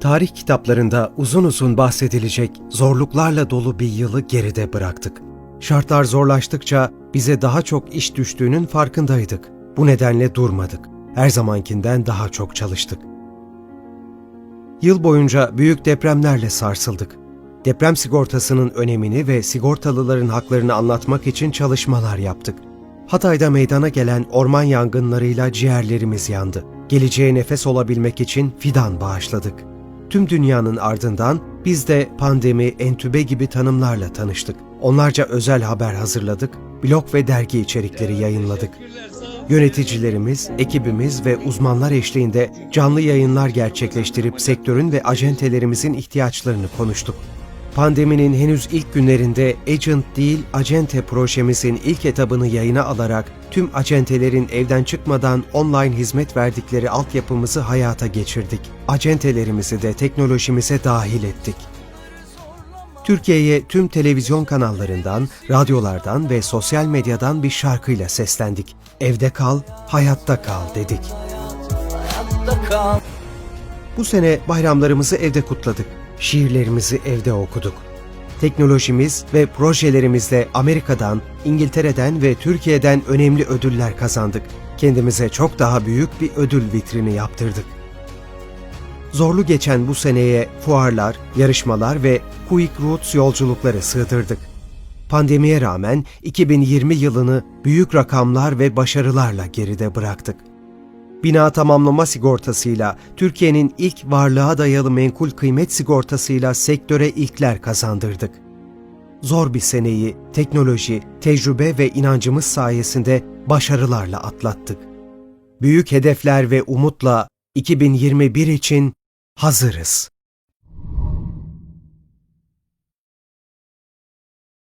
Tarih kitaplarında uzun uzun bahsedilecek zorluklarla dolu bir yılı geride bıraktık. Şartlar zorlaştıkça bize daha çok iş düştüğünün farkındaydık. Bu nedenle durmadık. Her zamankinden daha çok çalıştık. Yıl boyunca büyük depremlerle sarsıldık. Deprem sigortasının önemini ve sigortalıların haklarını anlatmak için çalışmalar yaptık. Hatay'da meydana gelen orman yangınlarıyla ciğerlerimiz yandı. Geleceğe nefes olabilmek için fidan bağışladık. Tüm dünyanın ardından biz de pandemi, entübe gibi tanımlarla tanıştık. Onlarca özel haber hazırladık, blog ve dergi içerikleri yayınladık. Yöneticilerimiz, ekibimiz ve uzmanlar eşliğinde canlı yayınlar gerçekleştirip sektörün ve acentelerimizin ihtiyaçlarını konuştuk. Pandeminin henüz ilk günlerinde Agent değil Acente projemizin ilk etabını yayına alarak tüm acentelerin evden çıkmadan online hizmet verdikleri altyapımızı hayata geçirdik. Acentelerimizi de teknolojimize dahil ettik. Türkiye'ye tüm televizyon kanallarından, radyolardan ve sosyal medyadan bir şarkıyla seslendik. Evde kal, hayatta kal dedik. Bu sene bayramlarımızı evde kutladık. Şiirlerimizi evde okuduk. Teknolojimiz ve projelerimizle Amerika'dan, İngiltere'den ve Türkiye'den önemli ödüller kazandık. Kendimize çok daha büyük bir ödül vitrini yaptırdık. Zorlu geçen bu seneye fuarlar, yarışmalar ve Quick Roots yolculukları sığdırdık. Pandemiye rağmen 2020 yılını büyük rakamlar ve başarılarla geride bıraktık. Bina tamamlama sigortasıyla Türkiye'nin ilk varlığa dayalı menkul kıymet sigortasıyla sektöre ilkler kazandırdık. Zor bir seneyi teknoloji, tecrübe ve inancımız sayesinde başarılarla atlattık. Büyük hedefler ve umutla 2021 için hazırız.